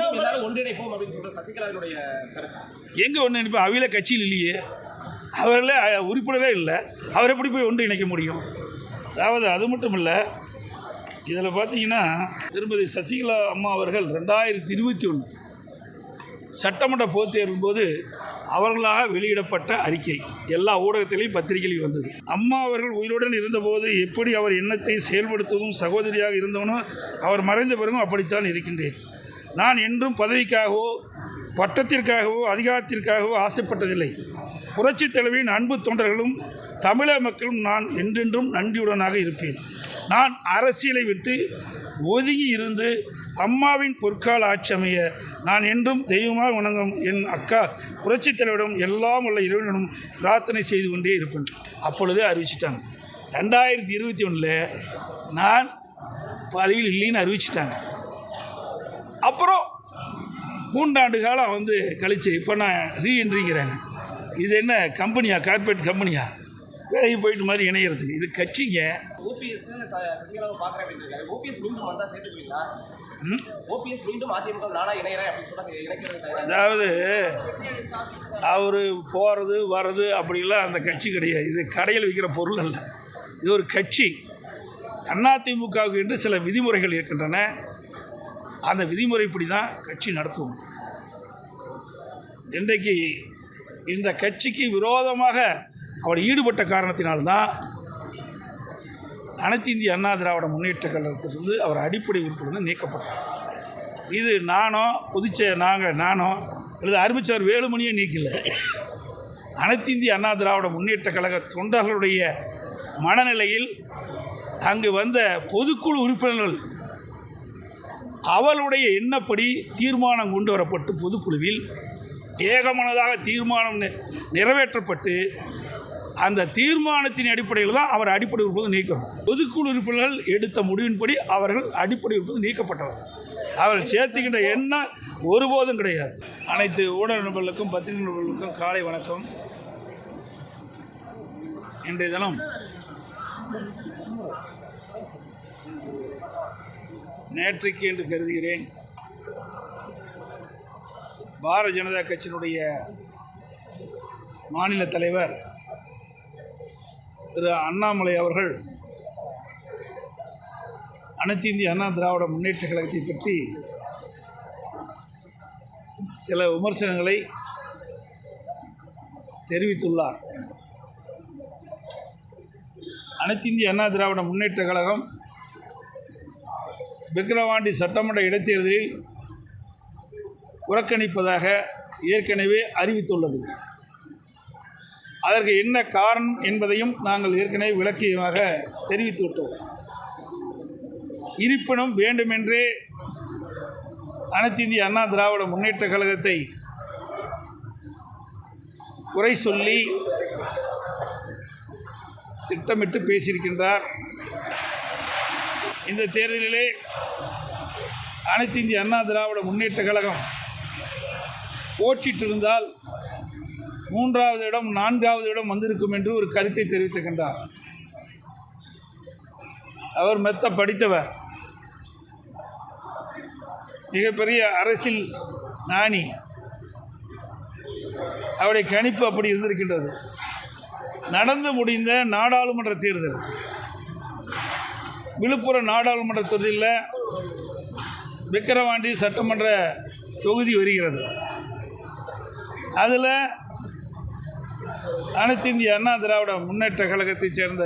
மீண்டும் எல்லாரும் ஒன்றிணைப்போம் அப்படின்னு சொல்ற சசிகலாவினுடைய எங்கே ஒன்று அவையில கட்சியில் இல்லையே. அவர்களே உறுப்பினரே இல்லை. அவர் எப்படி போய் ஒன்று இணைக்க முடியும்? அதாவது அது மட்டும் இல்லை இதில் பார்த்தீங்கன்னா திருமதி சசிகலா அம்மா அவர்கள் ரெண்டாயிரத்தி இருபத்தி ஒன்று சட்டமன்ற பொதுத் தேர்வின் போது அவர்களாக வெளியிடப்பட்ட அறிக்கை. எல்லா ஊடகத்திலையும் பத்திரிகையிலையும் வந்தது. அம்மா அவர்கள் உயிருடன் இருந்தபோது எப்படி அவர் எண்ணத்தை செயல்படுத்துவதும் சகோதரியாக இருந்தவனும் அவர் மறைந்த பிறகும் அப்படித்தான் இருக்கின்றேன். நான் என்றும் பதவிக்காகவோ பட்டத்திற்காகவோ அதிகாரத்திற்காகவோ ஆசைப்பட்டதில்லை. புரட்சித் தலைவியின் அன்பு தொண்டர்களும் தமிழக மக்களும் நான் என்றென்றும் நன்றியுடனாக இருப்பேன். நான் அரசியலை விட்டு ஒதுங்கி இருந்து அம்மாவின் பொற்கால ஆட்சி அமைய நான் என்றும் தெய்வமாக வணங்கும் என் அக்கா புரட்சித் தலைவரிடம் எல்லாம் உள்ள இறைவனிடம் பிரார்த்தனை செய்து கொண்டே இருப்பேன். அப்பொழுதே அறிவிச்சிட்டாங்க. ரெண்டாயிரத்தி இருபத்தி ஒன்றில் நான் பதவியில் இல்லைன்னு அறிவிச்சிட்டாங்க. அப்புறம் மூன்றாண்டு காலம் வந்து கழிச்சு இப்போ நான் ரீஎன்ட்ரிங்கிறாங்க இது என்ன கம்பெனியா கார்ப்பரேட் கம்பெனியா வேலைக்கு போயிட்டு மாதிரி இணையறதுக்கு. இது கட்சிங்க. ஓபிஎஸ்? அதாவது அவர் போகிறது வர்றது அப்படிலாம் அந்த கட்சி கிடையாது. இது கடையில் விற்கிற பொருள் அல்ல. இது ஒரு கட்சி. அதிமுகவுக்கு என்று சில விதிமுறைகள் இருக்கின்றன. அந்த விதிமுறைப்படி தான் கட்சி நடத்துவோம். இன்றைக்கு இந்த கட்சிக்கு விரோதமாக அவர் ஈடுபட்ட காரணத்தினால்தான் அனைத்து இந்திய அண்ணா திராவிட முன்னேற்ற கழகத்திலிருந்து அவர் அடிப்படை உறுப்பினர் நீக்கப்பட்டார். இது நானோ புதுச்சே நாங்கள் நானோ அல்லது அறிவிச்சவர் வேலுமணியை நீக்கல. அனைத்து இந்திய அண்ணா திராவிட முன்னேற்ற கழக தொண்டர்களுடைய மனநிலையில் அங்கு வந்த பொதுக்குழு உறுப்பினர்கள் அவளுடைய எண்ணப்படி தீர்மானம் கொண்டு வரப்பட்டு பொதுக்குழுவில் ஏகமனதாக தீர்மானம் நிறைவேற்றப்பட்டு அந்த தீர்மானத்தின் அடிப்படையில் தான் அவர் அடிப்படை உறுப்பினர் நீக்கிறோம் பொதுக்குழு உறுப்பினர்கள் எடுத்த முடிவின்படி அவர்கள் அடிப்படை உறுப்பினர் நீக்கப்பட்டவர். அவர்கள் சேர்த்துக்கின்ற எண்ணம் ஒருபோதும் கிடையாது. அனைத்து ஊடக நண்பர்களுக்கும் பத்திரிகை நண்பர்களுக்கும் காலை வணக்கம். இன்றைய தினம் நேற்றைக்கு என்று கருதுகிறேன். பாரதிய ஜனதா கட்சியினுடைய மாநில தலைவர் திரு அண்ணாமலை அவர்கள் அனைத்து இந்திய அண்ணா திராவிட முன்னேற்ற கழகத்தை பற்றி சில விமர்சனங்களை தெரிவித்துள்ளார். அனைத்து இந்திய அண்ணா திராவிட முன்னேற்ற கழகம் விக்கிரவாண்டி சட்டமன்ற இடைத்தேர்தலில் புறக்கணிப்பதாக ஏற்கனவே அறிவித்துள்ளது. அதற்கு என்ன காரணம் என்பதையும் நாங்கள் ஏற்கனவே விளக்கியமாக தெரிவித்துவிட்டோம். இருப்பினும் வேண்டுமென்றே அனைத்து இந்திய அண்ணா திராவிட முன்னேற்ற கழகத்தை குறை சொல்லி திட்டமிட்டு பேசியிருக்கின்றார். இந்த தேர்தலிலே அனைத்து இந்திய அண்ணா திராவிட முன்னேற்ற கழகம் போட்டிட்டிருந்தால் மூன்றாவது இடம் நான்காவது இடம் வந்திருக்கும் என்று ஒரு கருத்தை தெரிவித்திருக்கின்றார் அவர் மெத்த படித்தவர். மிகப்பெரிய அரசியல் ஞானி. அவருடைய கணிப்பு அப்படி இருந்திருக்கின்றது. நடந்து முடிந்த நாடாளுமன்ற தேர்தல். விழுப்புரம் நாடாளுமன்ற தொகுதியில் விக்கிரவாண்டி சட்டமன்ற தொகுதி வருகிறது. அதில் அனைத்து இந்திய அண்ணா திராவிட முன்னேற்ற கழகத்தைச் சேர்ந்த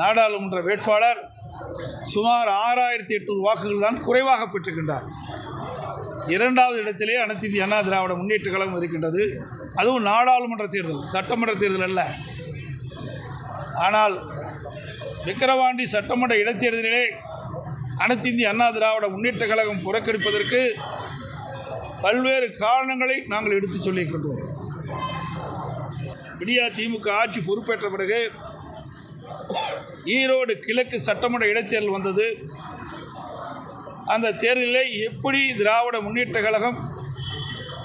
நாடாளுமன்ற வேட்பாளர் சுமார் ஆறாயிரத்தி எட்நூறு வாக்குகள் தான் குறைவாக பெற்றுக்கின்றார் இரண்டாவது இடத்திலே அனைத்து இந்திய அண்ணா திராவிட முன்னேற்ற கழகம் இருக்கின்றது. அதுவும் நாடாளுமன்ற தேர்தல் சட்டமன்ற தேர்தல் அல்ல. ஆனால் விக்கிரவாண்டி சட்டமன்ற இடைத்தேர்தலிலே அனைத்து இந்திய அண்ணா திராவிட முன்னேற்ற கழகம் புறக்கணிப்பதற்கு பல்வேறு காரணங்களை நாங்கள் எடுத்துச் சொல்லியிருக்கின்றோம். விடியா திமுக ஆட்சி பொறுப்பேற்ற பிறகு ஈரோடு கிழக்கு சட்டமன்ற இடைத்தேர்தல் வந்தது. அந்த தேர்தலில் எப்படி திராவிட முன்னேற்ற கழகம்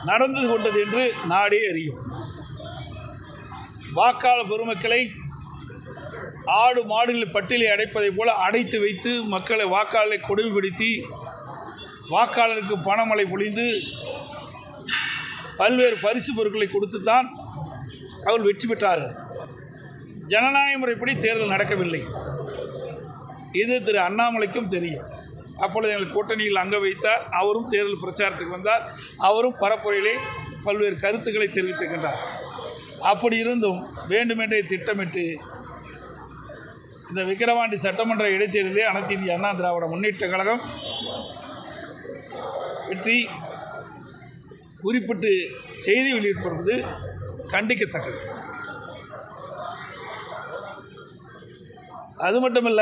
நடந்து கொண்டது என்று நாடே அறியும். வாக்காளர் பெருமக்களை ஆடு மாடுகள் பட்டியலை அடைப்பதைப் போல அடைத்து வைத்து மக்களை வாக்காளரை கொடுமைப்படுத்தி வாக்காளருக்கு பணமழை பொழிந்து பல்வேறு பரிசு பொருட்களை கொடுத்து தான் அவர்கள் வெற்றி பெற்றார்கள். ஜனநாயக முறைப்படி தேர்தல் நடக்கவில்லை. இது திரு அண்ணாமலைக்கும் தெரியும். அப்பொழுது எங்கள் கூட்டணியில் அங்க வைத்தார். அவரும் தேர்தல் பிரச்சாரத்துக்கு வந்தார். அவரும் பரப்புரையிலே பல்வேறு கருத்துக்களை தெரிவித்திருக்கின்றார். அப்படி இருந்தும் வேண்டுமென்றே திட்டமிட்டு இந்த விக்கிரவாண்டி சட்டமன்ற இடைத்தேர்தலில் அனைத்து இந்திய அண்ணா திராவிட முன்னேற்ற கழகம் வெற்றி குறிப்பிட்டு செய்தி வெளியிட்டிருப்பது கண்டிக்கத்தக்கது. அது மட்டுமல்ல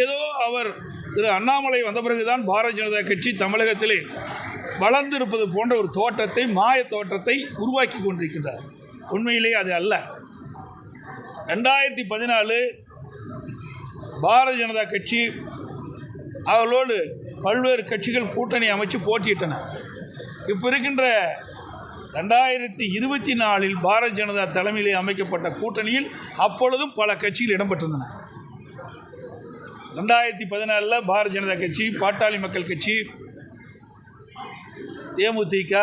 ஏதோ அவர் திரு அண்ணாமலை வந்த பிறகுதான் பாரதிய ஜனதா கட்சி தமிழகத்திலே வளர்ந்திருப்பது போன்ற ஒரு தோற்றத்தை மாய தோற்றத்தை உருவாக்கி கொண்டிருக்கின்றார். உண்மையிலே அது அல்ல. ரெண்டாயிரத்தி பதினாலு பாரதிய ஜனதா கட்சி அவர்களோடு பல்வேறு கட்சிகள் கூட்டணி அமைச்சு போட்டியிட்டன. இப்போ இருக்கின்ற ரெண்டாயிரத்தி இருபத்தி நாலில் பாரதிய ஜனதா தலைமையிலே அமைக்கப்பட்ட கூட்டணியில் அப்பொழுதும் பல கட்சிகள் இடம்பெற்றிருந்தன. ரெண்டாயிரத்தி பதினாலில் பாரதிய ஜனதா கட்சி பாட்டாளி மக்கள் கட்சி தேமுதிக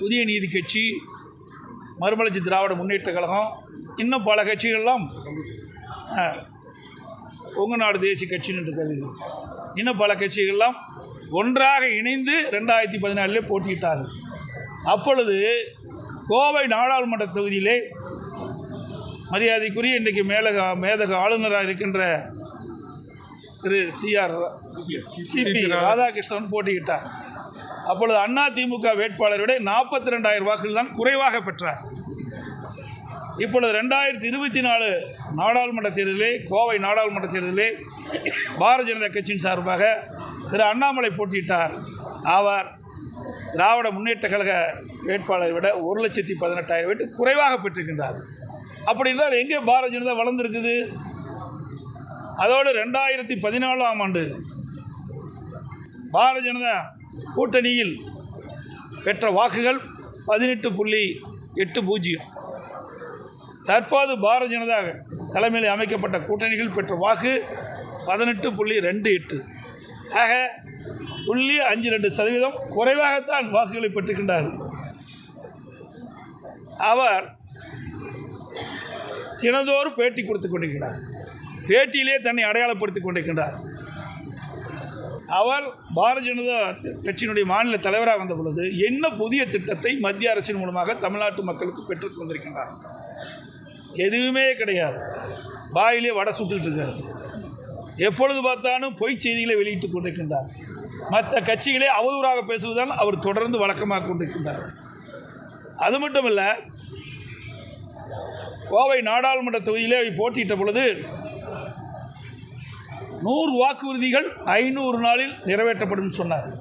புதிய நீதி கட்சி மறுமலர்ச்சி திராவிட முன்னேற்ற கழகம் இன்னும் பல கட்சிகள்லாம் உங்க நாடு தேசிய கட்சின்னு இருக்கிறது இன்னும் பல கட்சிகள்லாம் ஒன்றாக இணைந்து ரெண்டாயிரத்தி பதினாலிலே போட்டியிட்டார்கள். அப்பொழுது கோவை நாடாளுமன்ற தொகுதியிலே மரியாதைக்குரிய இன்றைக்கு மேலக மேதக ஆளுநராக இருக்கின்ற திரு சிஆர் சிபி ராதாகிருஷ்ணன் போட்டியிட்டார். அப்பொழுது அண்ணா திமுக வேட்பாளரை விட நாற்பத்தி ரெண்டாயிரம் வாக்குகள் தான் குறைவாக பெற்றார். இப்பொழுது ரெண்டாயிரத்தி இருபத்தி நாலு நாடாளுமன்ற தேர்தலிலே கோவை நாடாளுமன்ற தேர்தலிலே பாரதிய ஜனதா கட்சியின் சார்பாக திரு அண்ணாமலை போட்டியிட்டார். அவர் திராவிட முன்னேற்ற கழக வேட்பாளரை விட ஒரு லட்சத்தி பதினெட்டாயிரம் வீட்டு குறைவாக பெற்றிருக்கின்றார். அப்படி என்றால் எங்கே பாரதிய ஜனதா வளர்ந்துருக்குது? அதோடு ரெண்டாயிரத்தி பதினாலாம் ஆண்டு பாரதிய ஜனதா கூட்டணியில் பெற்ற வாக்குகள் பதினெட்டு புள்ளி எட்டு பூஜ்ஜியம். தற்போது பாரதிய ஜனதா தலைமையில் அமைக்கப்பட்ட கூட்டணிகள் பெற்ற வாக்கு பதினெட்டு புள்ளி ரெண்டு எட்டு. ஆக புள்ளி அஞ்சு ரெண்டு சதவீதம் குறைவாகத்தான் வாக்குகளை பெற்றுக்கின்றார் அவர் தினந்தோறும் பேட்டி கொடுத்து கொண்டிருக்கிறார். பேட்டியிலே தன்னை அடையாளப்படுத்திக் கொண்டிருக்கின்றார். அவர் பாரதிய ஜனதா கட்சியினுடைய மாநில தலைவராக வந்த பொழுது என்ன புதிய திட்டத்தை மத்திய அரசின் மூலமாக தமிழ்நாட்டு மக்களுக்கு பெற்றுத் தந்திருக்கின்றார்? எதுவுமே கிடையாது. வாயிலே வடை சுட்டுக்கிட்டு இருக்காரு. எப்பொழுது பார்த்தாலும் பொய் செய்திகளை வெளியிட்டு கொண்டிருக்கின்றார். மற்ற கட்சிகளே அவதூறாக பேசுவதால் அவர் தொடர்ந்து வழக்கமாக கொண்டிருக்கின்றார். அது மட்டுமல்ல கோவை நாடாளுமன்ற தொகுதியிலே போட்டியிட்ட பொழுது நூறு வாக்குறுதிகள் ஐநூறு நாளில் நிறைவேற்றப்படும் சொன்னார்.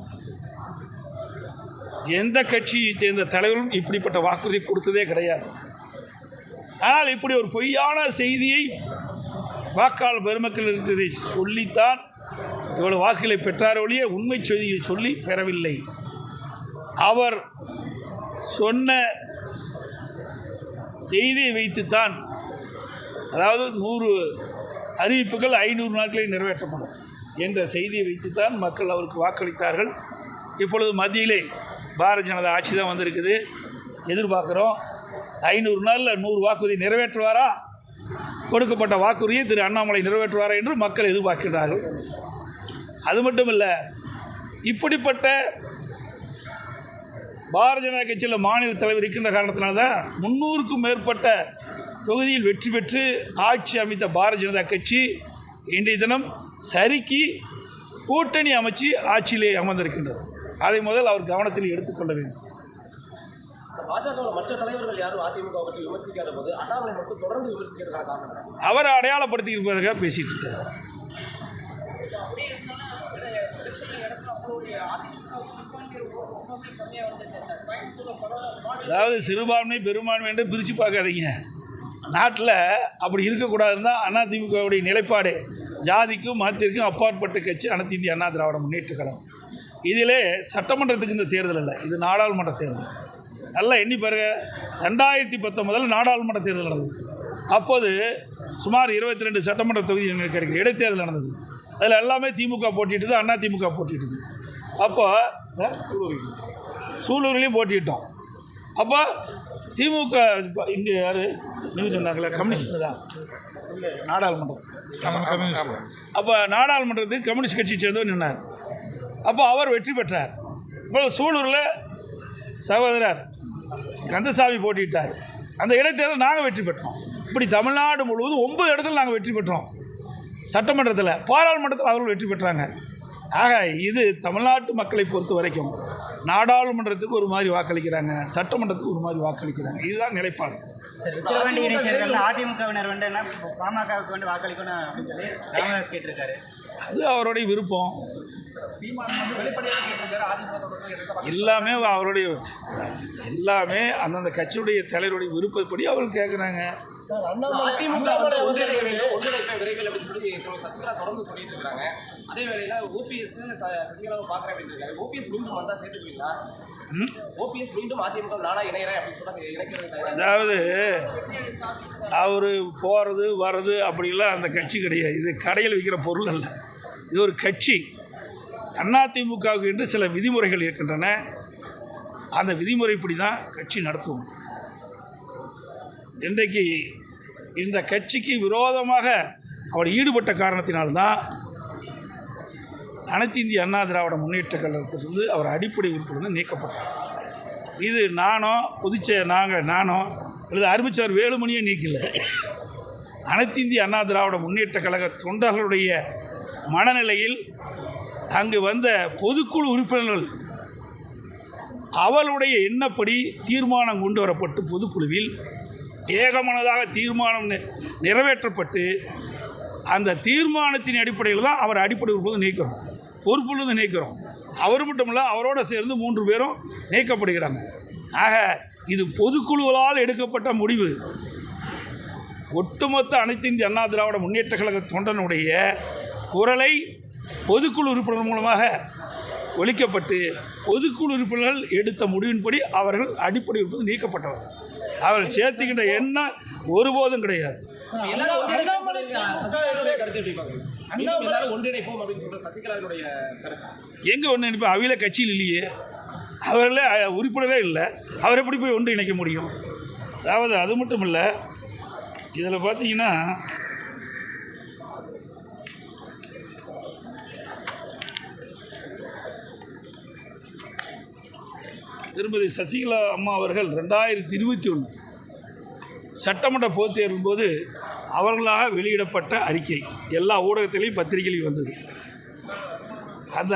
எந்த கட்சியை சேர்ந்த தலைவரும் இப்படிப்பட்ட வாக்குறுதி கொடுத்ததே கிடையாது. ஆனால் இப்படி ஒரு பொய்யான செய்தியை வாக்காளர் பெருமக்கள் இருந்ததை சொல்லித்தான் இவ்வளவு வாக்குகளை பெற்றார் ஒழிய உண்மை செய்தியை சொல்லி பெறவில்லை. அவர் சொன்ன செய்தியை வைத்துத்தான் அதாவது நூறு அறிவிப்புகள் ஐநூறு நாட்களில் நிறைவேற்றப்படும் என்ற செய்தியை வைத்துத்தான் மக்கள் அவருக்கு வாக்களித்தார்கள். இப்பொழுது மத்தியிலே பாரதிய ஜனதா ஆட்சி தான் வந்திருக்குது. எதிர்பார்க்குறோம். ஐநூறு நாளில் நூறு வாக்குறுதி நிறைவேற்றுவாரா? கொடுக்கப்பட்ட வாக்குறுதியை திரு அண்ணாமலை நிறைவேற்றுவாரா என்று மக்கள் எதிர்பார்க்கிறார்கள் அது மட்டும் இல்லை இப்படிப்பட்ட பாரதிய ஜனதா கட்சியில் மாநில தலைவர் இருக்கின்ற காரணத்தினால தான் முந்நூறுக்கும் மேற்பட்ட தொகுதியில் வெற்றி பெற்று ஆட்சி அமைத்த பாரதிய ஜனதா கட்சி இன்றைய தினம் சரிக்கு கூட்டணி அமைச்சு ஆட்சியிலே அமர்ந்திருக்கின்றது. அதை முதல் அவர் கவனத்தில் எடுத்துக்கொள்ள வேண்டும். பாஜகவில் மற்ற தலைவர்கள் யாரும் அதிமுக பற்றி விமர்சிக்காத போது அண்ணாமலை மட்டும் தொடர்ந்து விமர்சிக்கிறதுக்கான காரணம் அவரை அடையாளப்படுத்தி இருப்பதற்காக பேசிகிட்டு இருக்காரு. அதாவது சிறுபான்மை பெரும்பான்மை என்று பிரித்து பார்க்காதீங்க. நாட்டில் அப்படி இருக்கக்கூடாதுன்னு தான் அதிமுகவுடைய நிலைப்பாடு. ஜாதிக்கும் மதத்திற்கும் அப்பாற்பட்ட கட்சி அனைத்து இந்திய அண்ணா திராவிட முன்னேற்ற கழகம். இதிலே சட்டமன்றத்துக்கு இந்த தேர்தல் இல்லை. இது நாடாளுமன்ற தேர்தல். நல்லா எண்ணி பாருங்க. ரெண்டாயிரத்தி பத்தொன்பதில் நாடாளுமன்ற தேர்தல் நடந்தது. அப்போது சுமார் இருபத்தி ரெண்டு சட்டமன்ற தொகுதி கிடைக்கிற இடைத்தேர்தல் நடந்தது. அதில் எல்லாமே திமுக போட்டிட்டுது அண்ணா திமுக போட்டிட்டுது அப்போ? சூலூர்லேயும் போட்டிட்டோம் அப்போ திமுக இங்கே யார்? நீங்கள் சொன்னாங்களே கம்யூனிஸ்ட் தான். நாடாளுமன்றம் அப்போ நாடாளுமன்றத்துக்கு கம்யூனிஸ்ட் கட்சி சேர்ந்தவர் நின்னார். அப்போ அவர் வெற்றி பெற்றார். இப்போ சூலூரில் சகோதரர் கந்தசாமி போட்டியிட்டார். அந்த இடைத்தேர்தல் நாங்கள் வெற்றி பெற்றோம். இப்படி தமிழ்நாடு முழுவதும் ஒன்பது இடத்துல நாங்கள் வெற்றி பெற்றோம். சட்டமன்றத்தில் பாராளுமன்றத்தில் அவர்கள் வெற்றி பெற்றாங்க. ஆக இது தமிழ்நாட்டு மக்களை பொறுத்த வரைக்கும் நாடாளுமன்றத்துக்கு ஒரு மாதிரி வாக்களிக்கிறாங்க சட்டமன்றத்துக்கு ஒரு மாதிரி வாக்களிக்கிறாங்க. இதுதான் நிலைப்பாடு. சரி விக்கிரவாண்டி இடைத்தேர்தலில் அதிமுகவினர் வந்து என்ன பாமகவுக்கு வந்து வாக்களிக்கணும் அப்படின்னு சொல்லி ராமதாஸ் கேட்டிருக்காரு. அது அவருடைய விருப்பம். எல்லாமே அவருடைய எல்லாமே அந்தந்த கட்சியுடைய தலைவருடைய விருப்பப்படி அவர்கள் கேட்குறாங்க அதே வேளையில ஓபிஎஸ் சசிகலாவை பார்க்குறேன் அப்படின்னு ஓபிஎஸ் மீண்டும் சேர்த்துக்குவீங்களா? அதாவது அவர் போகிறது வர்றது அப்படிலாம் அந்த கட்சி கிடையாது. இது கடையில் விற்கிற பொருள் அல்ல. இது ஒரு கட்சி. அதிமுகவுக்கு என்று சில விதிமுறைகள் இருக்கின்றன. அந்த விதிமுறைப்படி தான் கட்சி நடத்துவோம் இன்றைக்கு இந்த கட்சிக்கு விரோதமாக அவர் ஈடுபட்ட காரணத்தினால்தான் அனைத்து இந்திய அண்ணா திராவிட முன்னேற்ற கழகத்திலிருந்து அவர் அடிப்படை உறுப்பினர் நீக்கப்பட்டார். இது நானோ புதுச்சே நாங்கள் நானோ அல்லது அறிவிச்சார் வேலுமணியை நீக்கல. அனைத்து இந்திய அண்ணா திராவிட முன்னேற்ற கழக தொண்டர்களுடைய மனநிலையில் அங்கு வந்த பொதுக்குழு உறுப்பினர்கள் அவளுடைய எண்ணப்படி தீர்மானம் கொண்டு வரப்பட்டு பொதுக்குழுவில் ஏகமனதாக தீர்மானம் நிறைவேற்றப்பட்டு அந்த தீர்மானத்தின் அடிப்படையில் தான் அவர் அடிப்படை உறுப்பினர் நீக்கிறோம். பொறுப்பிலிருந்து நீக்கிறோம். அவர் மட்டும் இல்லை அவரோட சேர்ந்து மூன்று பேரும் நீக்கப்படுகிறாங்க. ஆக இது பொதுக்குழுவால் எடுக்கப்பட்ட முடிவு. ஒட்டுமொத்த அனைத்து இந்திய அண்ணா திராவிட முன்னேற்ற கழக தொண்டனுடைய குரலை பொதுக்குழு உறுப்பினர் மூலமாக ஒழிக்கப்பட்டு பொதுக்குழு உறுப்பினர்கள் எடுத்த முடிவின்படி அவர்கள் அடிப்படை உறுப்பினர் நீக்கப்பட்டவர்கள் அவர்கள் சேர்த்துக்கின்ற எண்ணம் ஒருபோதும் கிடையாது. எங்க எங்கே ஒன்று இப்போ அவையில கட்சியில் இல்லையே. அவர்களே உறுப்பினரே இல்லை. அவர் எப்படி போய் ஒன்று இணைக்க முடியும்? அதாவது அது மட்டும் இல்லை. இதில் பார்த்தீங்கன்னா திருமதி சசிகலா அம்மா அவர்கள் ரெண்டாயிரத்தி இருபத்தி ஒன்று சட்டமன்ற பொதுத் தேர்தலின் போது அவர்களாக வெளியிடப்பட்ட அறிக்கை. எல்லா ஊடகத்திலையும் பத்திரிகையிலையும் வந்தது. அந்த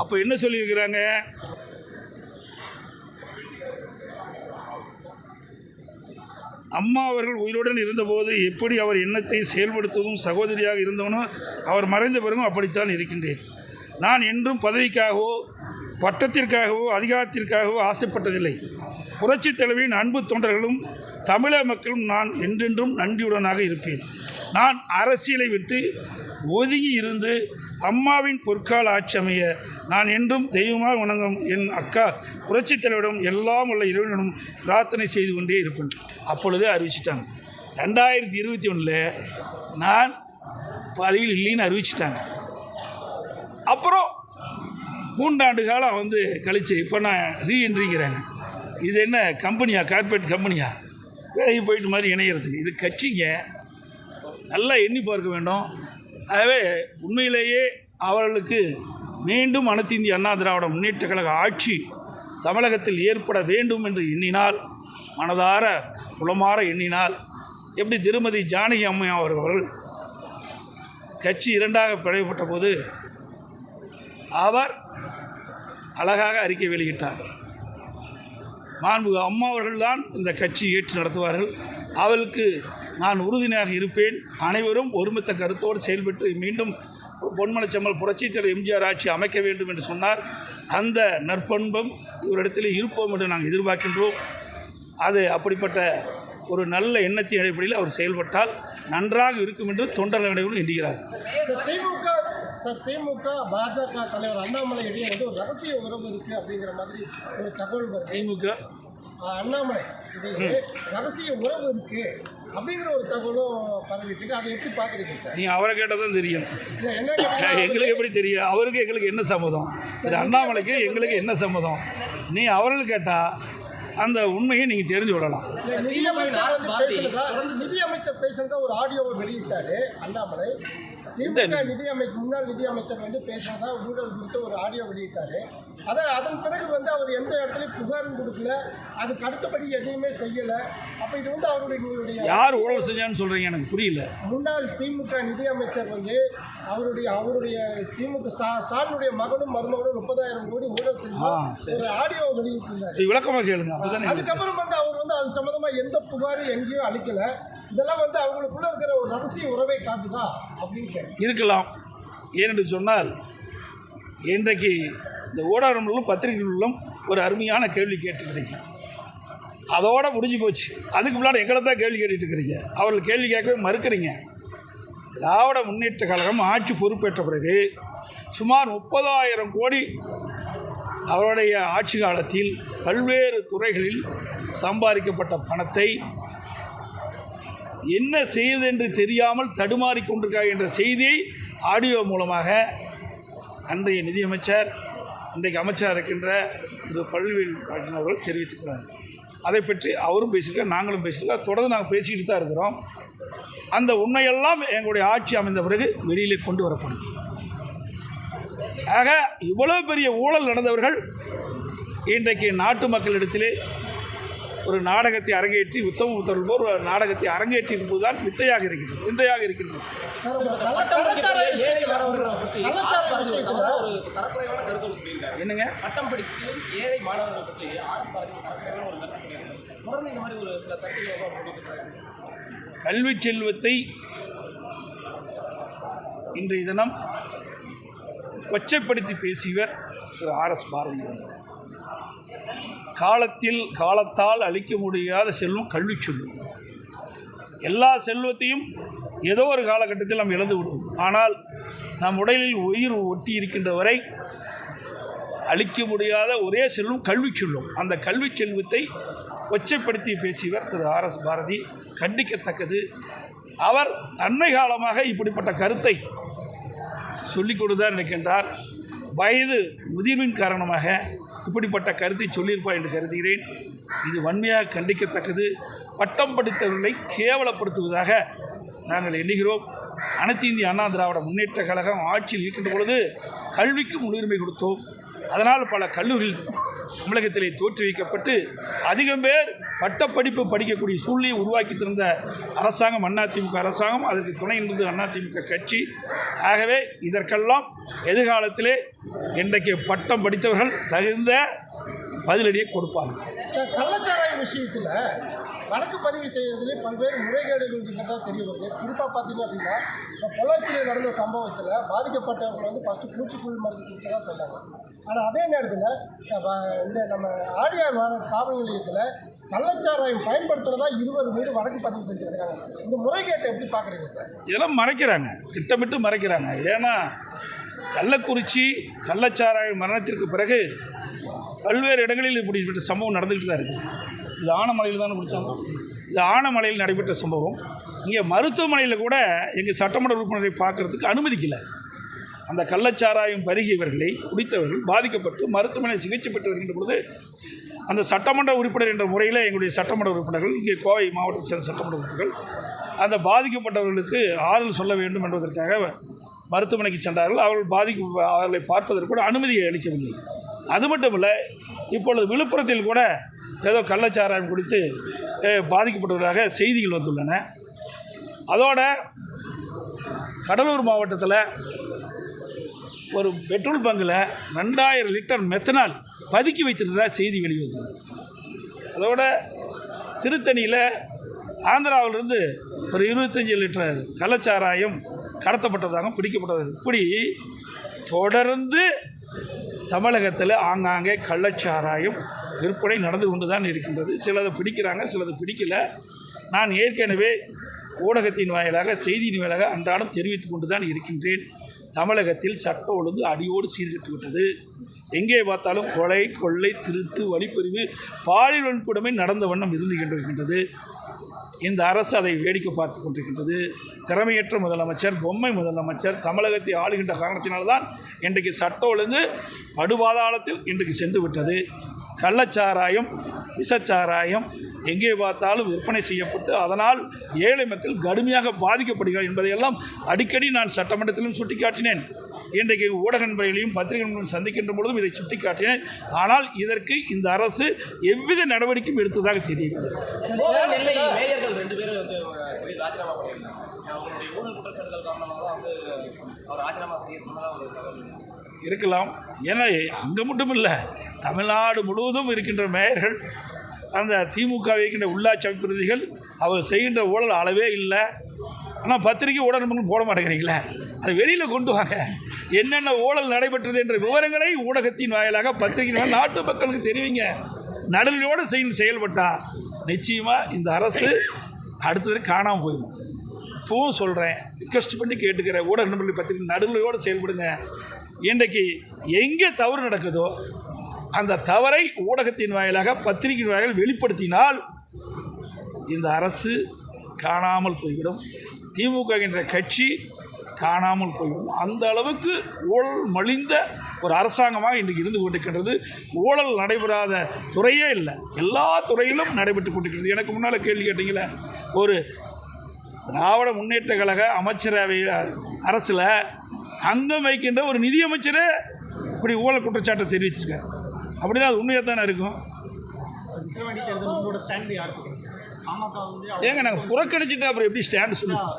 அப்போ என்ன சொல்லியிருக்கிறாங்க? அம்மா அவர்கள் உயிருடன் இருந்தபோது எப்படி அவர் எண்ணத்தை செயல்படுத்துவதும் சகோதரியாக இருந்தவனோ அவர் மறைந்த பிறகும் அப்படித்தான் இருக்கின்றேன். நான் என்றும் பதவிக்காகவோ பட்டத்திற்காகவோ அதிகாரத்திற்காகவோ ஆசைப்பட்டதில்லை. புரட்சித் தலைவியின் அன்பு தொண்டர்களும் தமிழக மக்களும் நான் என்றென்றும் நன்றியுடனாக இருப்பேன். நான் அரசியலை விட்டு ஒதுங்கி இருந்து அம்மாவின் பொற்கால ஆட்சி அமைய நான் என்றும் தெய்வமாக வணங்கும் என் அக்கா புரட்சித் தலைவரிடம் எல்லாம் உள்ள இறைவனிடம் பிரார்த்தனை செய்து கொண்டே இருப்பேன். அப்பொழுதே அறிவிச்சிட்டாங்க. ரெண்டாயிரத்தி இருபத்தி ஒன்றில் நான் பதவியில் இல்லைன்னு அறிவிச்சிட்டாங்க. அப்புறம் மூன்றாண்டு காலம் வந்து கழிச்சு இப்போ நான் ரீஎன்ட்ரிங்கிறாங்க இது என்ன கம்பெனியா? கார்பரேட் கம்பெனியா? வேலைக்கு போயிட்டு மாதிரி இணையிறதுக்கு. இது கட்சிங்க. நல்லா எண்ணி பார்க்க வேண்டும். ஆகவே உண்மையிலேயே அவர்களுக்கு மீண்டும் அனைத்து இந்திய அண்ணா திராவிட முன்னேற்ற கழக ஆட்சி தமிழகத்தில் ஏற்பட வேண்டும் என்று எண்ணினால் மனதார உளமாற எண்ணினால் எப்படி திருமதி ஜானகி அம்மையா அவர்கள் கட்சி இரண்டாக பிளவுபட்ட போது அவர் அழகாக அறிக்கை வெளியிட்டார். மாண்பு அம்மா அவர்கள்தான் இந்த கட்சி ஏற்று நடத்துவார்கள். அவளுக்கு நான் உறுதுணையாக இருப்பேன். அனைவரும் ஒருமித்த கருத்தோடு செயல்பட்டு மீண்டும் பொன்மலைச்சம்மல் புரட்சித்தலைவர் எம்ஜிஆர் ஆட்சி அமைக்க வேண்டும் என்று சொன்னார். அந்த நற்பண்பம் இவரிடத்தில் இருப்போம் என்று நாங்கள் எதிர்பார்க்கின்றோம். அது அப்படிப்பட்ட ஒரு நல்ல எண்ணத்தின் அடிப்படையில் அவர் செயல்பட்டால் நன்றாக இருக்கும் என்று தொண்டர்கள் அனைவரும் எண்ணுகிறார் திமுக சார் திமுக பாஜக தலைவர் அண்ணாமலை இடையே வந்து ஒரு ரகசிய உறவு இருக்கு அப்படிங்கிற மாதிரி ஒரு தகவல் வருது. திமுக? அண்ணாமலை இடையே ரகசிய உறவு இருக்கு அப்படிங்கிற ஒரு தகவலும் பரவிட்டு இருக்கு. அதை எப்படி பார்க்குறீங்க சார்? நீங்கள் அவரை கேட்டால் தான் தெரியும். இல்லை என்ன எங்களுக்கு எப்படி தெரியும்? அவருக்கு எங்களுக்கு என்ன சம்மதம்? திரு அண்ணாமலைக்கு எங்களுக்கு என்ன சம்மதம்? நீ அவர்கள் கேட்டால் அந்த உண்மையை நீங்கள் தெரிஞ்சு விடலாம் நிதியமைச்சர் பேசுனதா? ஒரு ஆடியோவை வெளியிட்டாரு அண்ணாமலை. திமுக நிதியமைச்சர் முன்னாள் நிதியமைச்சர் வந்து பேசுனதா ஊழல் குறித்து ஒரு ஆடியோ வெளியிட்டாரு. அதான் அதன் பிறகு வந்து அவர் எந்த இடத்துலையும் புகாரும் கொடுக்கல. அதுக்கு அடுத்தபடி எதையுமே செய்யல. அப்ப இது வந்து அவருடைய யார் ஊழல் செஞ்சான்னு சொல்கிறீங்க எனக்கு புரியல. முன்னாள் திமுக நிதியமைச்சர் வந்து அவருடைய அவருடைய திமுக ஸ்டா ஸ்டாலினுடைய மகனும் மருமகனும் முப்பதாயிரம் கோடி ஊழல் செஞ்சு. ஒரு ஆடியோ வெளியிட்டிருந்தாரு. விளக்கமாக கேளுங்க. அதுக்கப்புறம் வந்து அவர் வந்து அது சம்பந்தமா எந்த புகாரும் எங்கேயும் அளிக்கல. இதெல்லாம் வந்து அவங்களுக்குள்ள இருக்கிற ஒரு ரகசிய உறவை காட்டுதா அப்படின்னு கேட்டேன். இருக்கலாம். ஏனென்று சொன்னால் இன்றைக்கு இந்த ஊடகங்களும் பத்திரிகைகளும் ஒரு அருமையான கேள்வி கேட்டுக்கிறீங்க அதோடு முடிஞ்சு போச்சு. அதுக்கு முன்னாடி எங்களை தான் கேள்வி கேட்டுட்டு இருக்கிறீங்க. அவர்கள் கேள்வி கேட்கவே மறுக்கிறீங்க. திராவிட முன்னேற்ற கழகம் ஆட்சி பொறுப்பேற்ற பிறகு சுமார் முப்பதாயிரம் கோடி அவருடைய ஆட்சி காலத்தில் பல்வேறு துறைகளில் சம்பாதிக்கப்பட்ட பணத்தை என்ன செய்வது என்று தெரியாமல் தடுமாறி கொண்டிருக்கிறார் என்ற செய்தியை ஆடியோ மூலமாக அன்றைய நிதியமைச்சர் இன்றைக்கு அமைச்சராக இருக்கின்ற திரு. பல்வேல் அவர்கள் தெரிவித்திருக்கிறார். அதை பற்றி அவரும் பேசியிருக்கார் நாங்களும் பேசியிருக்கோம் தொடர்ந்து நாங்கள் பேசிக்கிட்டு தான் இருக்கிறோம். அந்த உண்மையெல்லாம் எங்களுடைய ஆட்சி அமைந்த பிறகு வெளியிலே கொண்டு வரப்படும். ஆக இவ்வளோ பெரிய ஊழல் நடந்தவர்கள் இன்றைக்கு நாட்டு மக்களிடத்திலே ஒரு நாடகத்தை அரங்கேற்றி உத்தம புத்தர்கள் போல் ஒரு நாடகத்தை அரங்கேற்றி இருப்பதுதான் வித்தையாக இருக்கின்றது விந்தையாக இருக்கின்றது என்னங்க? பட்டம் ஏழை பற்றி ஆர்எஸ் ஒரு கருத்து தொடர்ந்து இந்த மாதிரி ஒரு சில கல்வி செல்வத்தை இன்றைய தினம் கொச்சைப்படுத்தி பேசியவர் திரு ஆர்எஸ் பாரதி அவர்கள் காலத்தில் காலத்தால் அழிக்க முடியாத செல்வம் கல்வி செல்வம். எல்லா செல்வத்தையும் ஏதோ ஒரு காலகட்டத்தில் நாம் இழந்து விடுவோம். ஆனால் நம் உடலில் உயிர் ஒட்டி இருக்கின்ற வரை அழிக்க முடியாத ஒரே செல்வம் கல்வி செல்வம். அந்த கல்வி செல்வத்தை ஒச்சைப்படுத்தி பேசியவர் திரு ஆர் எஸ் பாரதி. கண்டிக்கத்தக்கது. அவர் அண்மை காலமாக இப்படிப்பட்ட கருத்தை சொல்லிக் கொடுதான் இருக்கின்றார் வயது முதிர்வின் காரணமாக இப்படிப்பட்ட கருத்தை சொல்லியிருப்பார் என்று கருதுகிறேன். இது வன்மையாக கண்டிக்கத்தக்கது. பட்டம் படித்தவர்களை கேவலப்படுத்துவதாக நாங்கள் எண்ணுகிறோம். அனைத்து இந்திய அண்ணா திராவிட முன்னேற்ற கழகம் ஆட்சியில் இருக்கின்ற பொழுது கல்விக்கு முன்னுரிமை கொடுத்தோம். அதனால் பல கல்லூரிகள் தமிழகத்திலே தோற்றுவிக்கப்பட்டு அதிகம் பேர் பட்டப்படிப்பு படிக்கக்கூடிய சூழ்நிலையை உருவாக்கி தந்த அரசாங்கம் அதிமுக அரசாங்கம் அதற்கு துணை இருந்தது அதிமுக கட்சி. ஆகவே இதற்கெல்லாம் எதிர்காலத்திலே இன்றைக்கு பட்டம் படித்தவர்கள் தகுந்த பதிலடியை கொடுப்பார்கள். கள்ளச்சாராய விஷயத்தில் வழக்கு பதிவு செய்யறதுலேயே பல்வேறு முறைகேடுகள் இருக்கிறதா தெரிய வருது. குறிப்பாக பார்த்தீங்க அப்படின்னா இப்போ பொள்ளாச்சியில் நடந்த சம்பவத்தில் பாதிக்கப்பட்டவங்க வந்து ஃபஸ்ட்டு பூச்சிக்குள் மருந்து குடிச்சதாக சொன்னாங்க. ஆனால் அதே நேரத்தில் இந்த நம்ம ஆடியார் மாநில காவல் நிலையத்தில் கள்ளச்சாராயம் பயன்படுத்துறதா இருவர் மீது வழக்கு பதிவு செஞ்சுருக்காங்க. இந்த முறைகேட்டை எப்படி பார்க்குறீங்க சார் இதெல்லாம் மறைக்கிறாங்க. திட்டமிட்டு மறைக்கிறாங்க. ஏன்னா கள்ளக்குறிச்சி கள்ளச்சாராய மரணத்திற்கு பிறகு பல்வேறு இடங்களில் இப்படிப்பட்ட சம்பவம் நடந்துக்கிட்டு தான் இருக்குது. இது ஆனமலையில் தானே பிடிச்சாங்க? இது ஆனமலையில் நடைபெற்ற சம்பவம். இங்கே மருத்துவமனையில் கூட எங்கள் சட்டமன்ற உறுப்பினரை பார்க்கறதுக்கு அனுமதிக்கலை. அந்த கள்ளச்சாராயம் பருகியவர்களை குடித்தவர்கள் பாதிக்கப்பட்டு மருத்துவமனை சிகிச்சை பெற்று வருகின்ற பொழுது அந்த சட்டமன்ற உறுப்பினர் என்ற முறையில் எங்களுடைய சட்டமன்ற உறுப்பினர்கள் இங்கே கோவை மாவட்டத்தை சேர்ந்த சட்டமன்ற உறுப்பினர்கள் அந்த பாதிக்கப்பட்டவர்களுக்கு ஆறுதல் சொல்ல வேண்டும் என்பதற்காக மருத்துவமனைக்கு சென்றார்கள். அவர்கள் பாதிக்க அவர்களை பார்ப்பதற்கு கூட அனுமதியை அளிக்கவில்லை. அது மட்டும் இல்லை இப்பொழுது விழுப்புரத்தில் கூட ஏதோ கள்ளச்சாராயம் குடித்து அஹ், பாதிக்கப்பட்டவர்களாக செய்திகள் வந்துள்ளன. அதோட கடலூர் மாவட்டத்தில் ஒரு பெட்ரோல் பங்கில் ரெண்டாயிரம் லிட்டர் மெத்தனால் பதுக்கி வைத்திருந்ததாக செய்தி வெளிவந்தது. அதோட திருத்தணியில் ஆந்திராவிலிருந்து ஒரு இருபத்தஞ்சி லிட்டர் கள்ளச்சாராயம் கடத்தப்பட்டதாகவும் பிடிக்கப்பட்டது. இப்படி தொடர்ந்து தமிழகத்தில் ஆங்காங்கே கள்ளச்சாராயம் விற்பனை நடந்து கொண்டு தான் இருக்கின்றது. சிலது பிடிக்கிறாங்க சிலது பிடிக்கல. நான் ஏற்கனவே ஊடகத்தின் வாயிலாக செய்தியின் வாயிலாக அன்றாடம் தெரிவித்து கொண்டு தான் இருக்கின்றேன். தமிழகத்தில் சட்ட ஒழுங்கு அடியோடு சீர்கெட்டு விட்டது எங்கே பார்த்தாலும் கொலை கொள்ளை திருட்டு வழிப்பறிவு பாலியல் வன்கொடுமை நடந்த வண்ணம் இருந்து கொண்டிருக்கின்றது. இந்த அரசு அதை வேடிக்கை பார்த்து கொண்டிருக்கின்றது. திறமையற்ற முதலமைச்சர் பொம்மை முதலமைச்சர் தமிழகத்தை ஆளுகின்ற காரணத்தினால்தான் இன்றைக்கு சட்ட ஒழுங்கு படுபாதாளத்தில் இன்றைக்கு சென்று விட்டது கள்ளச்சாராயம் விஷச்சாராயம் எங்கே பார்த்தாலும் விற்பனை செய்யப்பட்டு அதனால் ஏழை மக்கள் கடுமையாக பாதிக்கப்படுகிறார் என்பதையெல்லாம் அடிக்கடி நான் சட்டமன்றத்திலும் சுட்டிக்காட்டினேன். இன்றைக்கு ஊடக நண்பர்களையும் பத்திரிகை சந்திக்கின்ற பொழுதும் இதை சுட்டிக்காட்டினேன். ஆனால் இதற்கு இந்த அரசு எவ்வித நடவடிக்கையும் எடுத்ததாக தெரியவில்லை. ராஜினாமா ஊழல் குற்றச்சாட்டுகள் காரணமாக வந்து அவர் ராஜினாமா செய்ய சொன்னதாக ஒரு இருக்கலாம். ஏன்னா அங்கே மட்டும் இல்லை தமிழ்நாடு முழுவதும் இருக்கின்ற மேயர்கள் அந்த திமுக இருக்கின்ற உள்ளாட்சி பிரதிகள் அவர் செய்கின்ற ஊழல் அளவே இல்லை. ஆனால் பத்திரிகை ஊடகங்கள் போட மாட்டேங்கிறீங்களே? அது வெளியில் கொண்டு வாங்க. என்னென்ன ஊழல் நடைபெற்றது என்ற விவரங்களை ஊடகத்தின் வாயிலாக பத்திரிகை நாட்டு மக்களுக்கு தெரிவிங்க. நடுநிலையோடு செய் செயல்பட்டால் நிச்சயமாக இந்த அரசு அடுத்தது காணாமல் போயிடும். இப்போவும் சொல்கிறேன் ரிக்வஸ்ட் பண்ணி கேட்டுக்கிறேன் ஊடக நண்பர்கள் பத்திரிகை நடுநிலையோடு செயல்படுங்க. இன்றைக்கு எங்கே தவறு நடக்குதோ அந்த தவறை ஊடகத்தின் வாயிலாக பத்திரிகையின் வாயில் வெளிப்படுத்தினால் இந்த அரசு காணாமல் போய்விடும். திமுக என்ற கட்சி காணாமல் போய்விடும். அந்த அளவுக்கு ஊழல் மலிந்த ஒரு அரசாங்கமாக இன்றைக்கு இருந்து கொண்டிருக்கின்றது. ஊழல் நடைபெறாத துறையே இல்லை. எல்லா துறையிலும் நடைபெற்று கொண்டிருக்கிறது. எனக்கு முன்னால் கேள்வி கேட்டீங்களே ஒரு திராவிட முன்னேற்ற கழக அமைச்சரவை அரசில் அங்கம் வைக்கின்ற ஒரு நிதியமைச்சரே இப்படி ஊழல் குற்றச்சாட்டை தெரிவிச்சிருக்காரு. அப்படின்னா அது உண்மையாக தானே இருக்கும்? ஏங்க நாங்கள் புறக்கணிச்சுட்டு அப்புறம் எப்படி ஸ்டாண்டு சொல்லுவோம்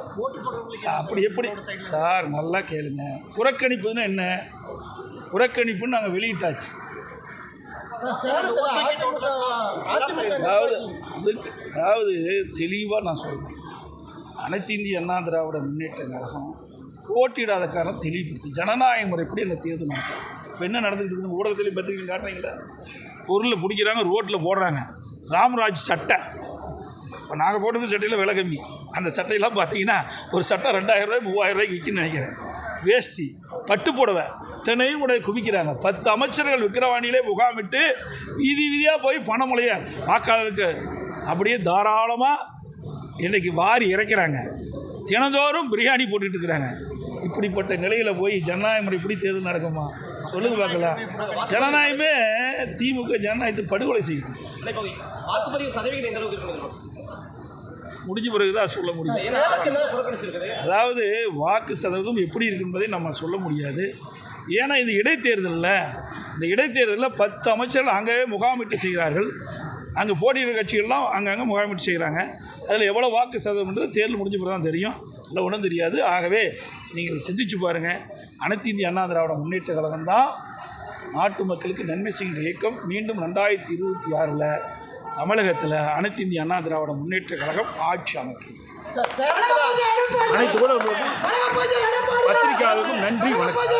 அப்படி எப்படி? சார் நல்லா கேளுங்க. புறக்கணிப்புன்னா என்ன? புறக்கணிப்புன்னு நாங்கள் வெளியிட்டாச்சு. அதாவது அதுக்கு அதாவது தெளிவாக நான் சொல்கிறேன் அனைத்து இந்திய அண்ணா திராவிட முன்னேற்ற கழகம் போட்டியிடாத காரணம் தெளிவுபடுத்தி. ஜனநாயக முறைப்படி அந்த தேர்தல் நடக்கும். இப்போ என்ன நடந்துகிட்டு இருக்குது ஊடகத்திலையும் பத்திரிகையும் காட்டுறீங்களா பொருளில் பிடிக்கிறாங்க ரோட்டில் போடுறாங்க. ராமராஜ் சட்டை. இப்போ நாங்கள் போட்டுருக்க சட்டையில் விலை கம்மி. அந்த சட்டையெல்லாம் பார்த்தீங்கன்னா ஒரு சட்டை ரெண்டாயிரம் ரூபாய் மூவாயிரம் ரூபாய்க்கு விற்கின்னு நினைக்கிறேன். வேஷ்டி பட்டு புடவை. இத்தனையும் கூட குவிக்கிறாங்க. பத்து அமைச்சர்கள் விக்கிரவாணியிலே முகாமிட்டு வீதி வீதியாக போய் பணமுலைய வாக்காளருக்கு அப்படியே தாராளமாக இன்றைக்கி வாரி இறைக்கிறாங்க. தினந்தோறும் பிரியாணி போட்டுட்டு இருக்கிறாங்க. இப்படிப்பட்ட நிலையில் போய் ஜனநாயக முறை இப்படி தேர்தல் நடக்குமா? சொல்லுங்க பார்க்கலாம். ஜனநாயகமே திமுக ஜனநாயகத்தை படுகொலை செய்யுது. முடிஞ்ச பிறகு தான் சொல்ல முடியும். அதாவது வாக்கு சதவீதம் எப்படி இருக்கு என்பதை நம்ம சொல்ல முடியாது. ஏன்னா இது இடைத்தேர்தலில். இந்த இடைத்தேர்தலில் பத்து அமைச்சர்கள் அங்கே முகாமிட்டு செய்கிறார்கள். அங்கே போட்டியிடுற கட்சிகள்லாம் அங்கங்கே முகாமிட்டு செய்கிறாங்க. அதில் எவ்வளோ வாக்கு சதவீதம்ன்றது தேர்தல் முடிஞ்ச பிறகு தான் தெரியும். அதில் ஒன்றும் தெரியாது. ஆகவே நீங்கள் சிந்திச்சு பாருங்கள் அனைத்து இந்திய அண்ணா திராவிட முன்னேற்ற கழகம் தான் நாட்டு மக்களுக்கு நன்மை செய்கின்ற இயக்கம். மீண்டும் ரெண்டாயிரத்தி இருபத்தி ஆறில் தமிழகத்தில் அனைத்து இந்திய அண்ணா திராவிட முன்னேற்ற கழகம் ஆட்சி அமைக்கும். அனைத்து பத்திரிகையாளருக்கும் நன்றி வணக்கம்.